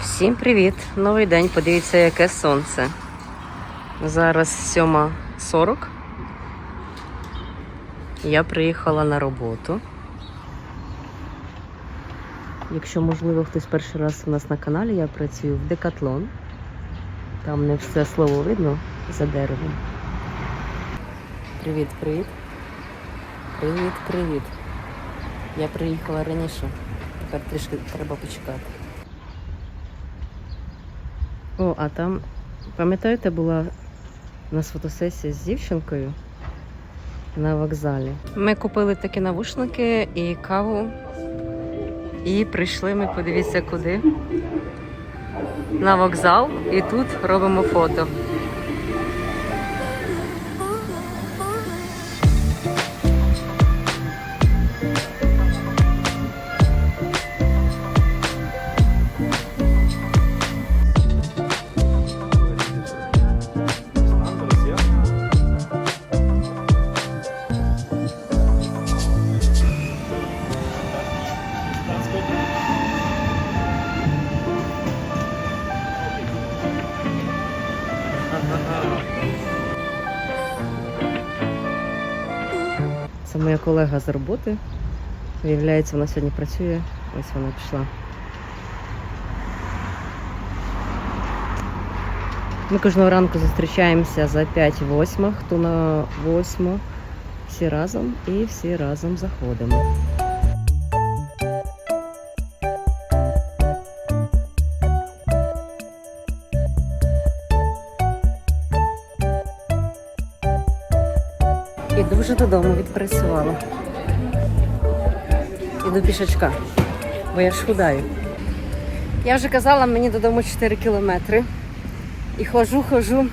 Всім привіт! Новий день. Подивіться, яке сонце. Зараз 7.40. Я приїхала на роботу. Якщо, можливо, хтось перший раз у нас на каналі, я працюю в Декатлон. Там не все слово видно за деревом. Привіт, привіт. Привіт, привіт. Я приїхала раніше. Тепер трішки треба почекати. О, а там, пам'ятаєте, була у нас фотосесія з дівчинкою на вокзалі. Ми купили такі навушники і каву. І прийшли ми, подивіться, куди. На вокзал і тут робимо фото. Колега з роботи. Виявляється, вона сьогодні працює. Ось вона пішла. Ми кожного ранку зустрічаємося за 5-8, хто на 8, всі разом і всі разом заходимо. Іду вже додому, відпрацювала. Іду пішечка, бо я ж худаю. Я вже казала, мені додому 4 кілометри. І ходжу, ходжу.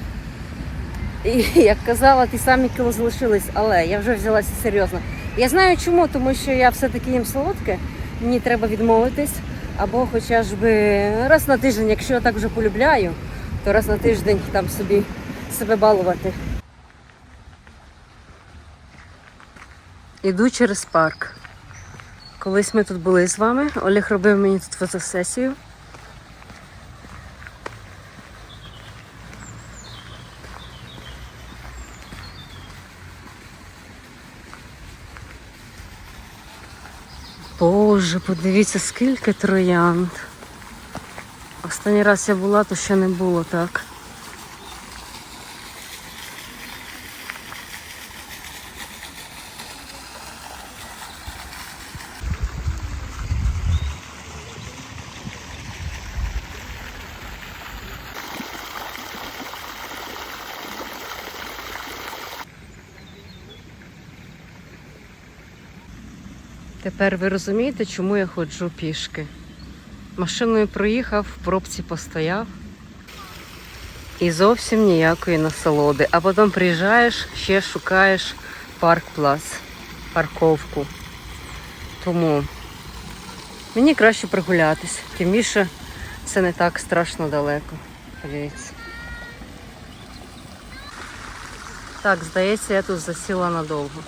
І як казала, ті самі кіло залишились, але я вже взялася серйозно. Я знаю чому, тому що я все-таки їм солодке, мені треба відмовитись. Або хоча ж би раз на тиждень, якщо я так вже полюбляю, то раз на тиждень там собі себе балувати. Іду через парк. Колись ми тут були з вами. Олег робив мені тут фотосесію. Боже, подивіться, скільки троянд. Останній раз я була, то ще не було так. Тепер ви розумієте, чому я ходжу пішки? Машиною проїхав, в пробці постояв і зовсім ніякої насолоди. А потім приїжджаєш, ще шукаєш парк плас, парковку. Тому мені краще прогулятись, тим більше це не так страшно далеко. Подивіться. Так, здається, я тут засіла надовго.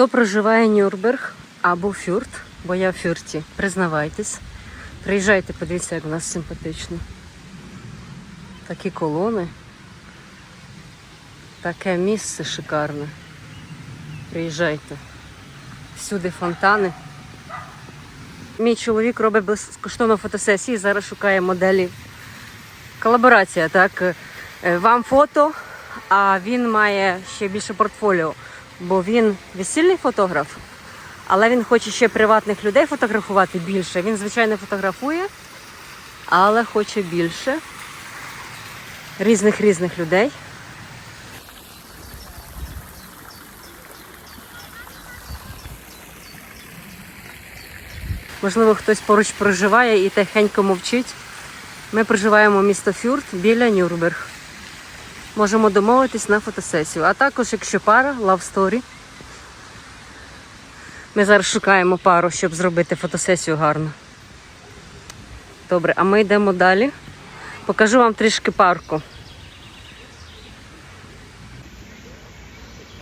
Хто проживає Нюрнберг або Фюрт, бо я в Фюрті, признавайтесь. Приїжджайте, подивіться, як у нас симпатично. Такі колони. Таке місце шикарне. Приїжджайте. Всюди фонтани. Мій чоловік робить безкоштовну фотосесії, зараз шукає моделі. Колаборація, так? Е, Вам фото, а він має ще більше портфоліо бо він весільний фотограф, але він хоче ще приватних людей фотографувати більше. Він, звичайно, фотографує, але хоче більше різних різних людей. Можливо, хтось поруч проживає і тихенько мовчить. Ми проживаємо місто Фюрт біля Нюрнберг можемо домовитись на фотосесію. А також, якщо пара, love story. Ми зараз шукаємо пару, щоб зробити фотосесію гарно. Добре, а ми йдемо далі. Покажу вам трішки парку.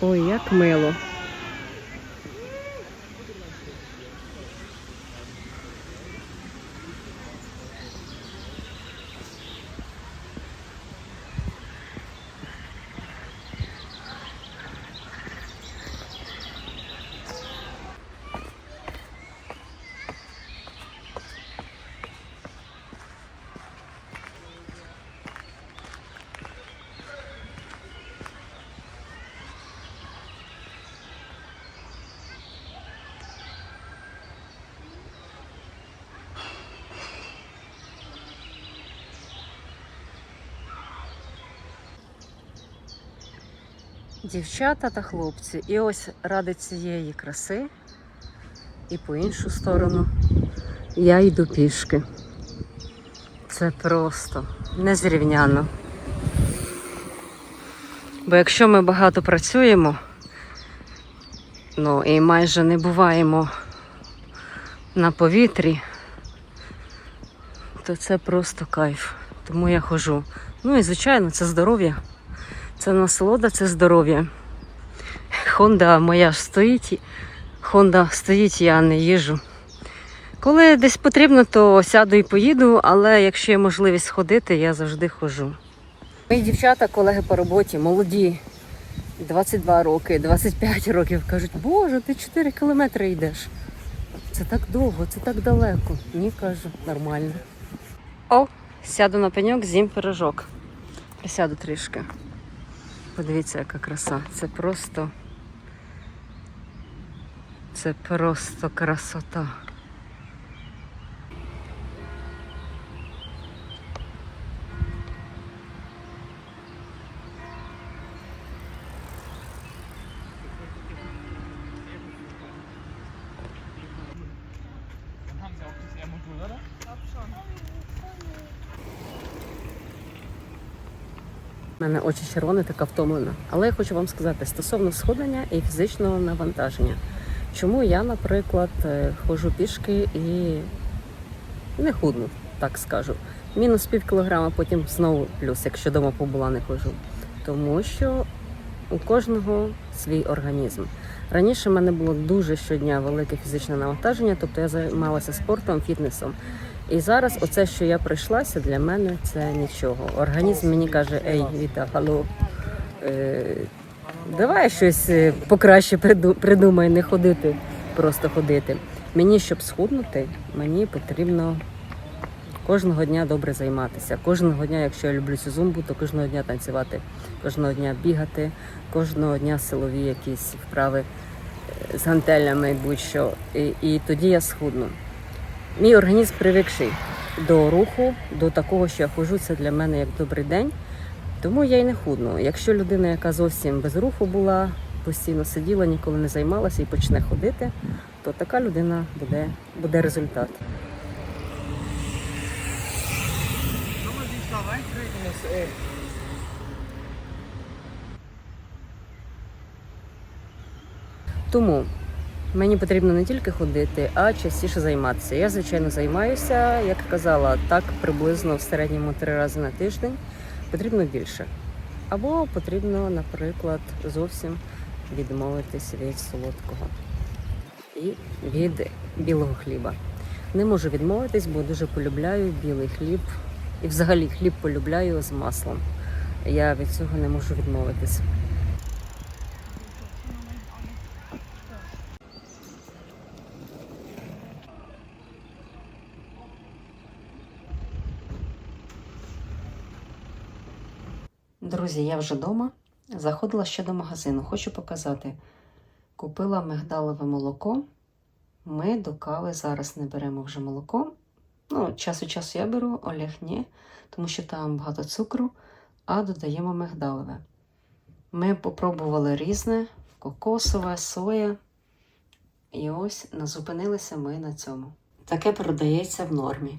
Ой, як мило. Дівчата та хлопці. І ось ради цієї краси, і по іншу сторону я йду пішки. Це просто незрівняно. Бо якщо ми багато працюємо, ну і майже не буваємо на повітрі, то це просто кайф. Тому я ходжу. Ну і звичайно, це здоров'я. Це насолода, це здоров'я. Хонда моя стоїть. Хонда стоїть, я не їжу. Коли десь потрібно, то сяду і поїду, але якщо є можливість ходити, я завжди ходжу. Мої дівчата, колеги по роботі, молоді, 22 роки, 25 років, кажуть, Боже, ти 4 кілометри йдеш. Це так довго, це так далеко. Ні, кажу, нормально. О, сяду на пеньок, з'їм пирожок. Присяду трішки. Подивіться, яка краса. Це просто. Це просто красота. У мене очі червоні, така втомлена. Але я хочу вам сказати стосовно сходення і фізичного навантаження. Чому я, наприклад, е, ходжу пішки і не худну, так скажу. Мінус пів кілограма, потім знову плюс, якщо дома побула, не ходжу. Тому що у кожного свій організм. Раніше в мене було дуже щодня велике фізичне навантаження, тобто я займалася спортом, фітнесом. І зараз оце, що я прийшлася, для мене це нічого. Організм мені каже, ей, Віта, алло, е, давай щось е, покраще приду- придумай, не ходити, просто ходити. Мені, щоб схуднути, мені потрібно кожного дня добре займатися. Кожного дня, якщо я люблю цю зумбу, то кожного дня танцювати, кожного дня бігати, кожного дня силові якісь вправи е, з гантелями, будь-що. І, і тоді я схудну. Мій організм привикший до руху, до такого, що я ходжу, це для мене як добрий день. Тому я й не худну. Якщо людина, яка зовсім без руху була, постійно сиділа, ніколи не займалася і почне ходити, то така людина буде, буде результат. Тому мені потрібно не тільки ходити, а частіше займатися. Я, звичайно, займаюся, як казала, так приблизно в середньому три рази на тиждень. Потрібно більше. Або потрібно, наприклад, зовсім відмовитись від солодкого і від білого хліба. Не можу відмовитись, бо дуже полюбляю білий хліб і взагалі хліб полюбляю з маслом. Я від цього не можу відмовитись. Друзі, я вже вдома. Заходила ще до магазину. Хочу показати. Купила мигдалове молоко. Ми до кави зараз не беремо вже молоко. Ну, час від часу я беру, Олег ні, тому що там багато цукру, а додаємо мигдалове. Ми попробували різне: кокосове, соя. І ось зупинилися ми на цьому. Таке продається в нормі.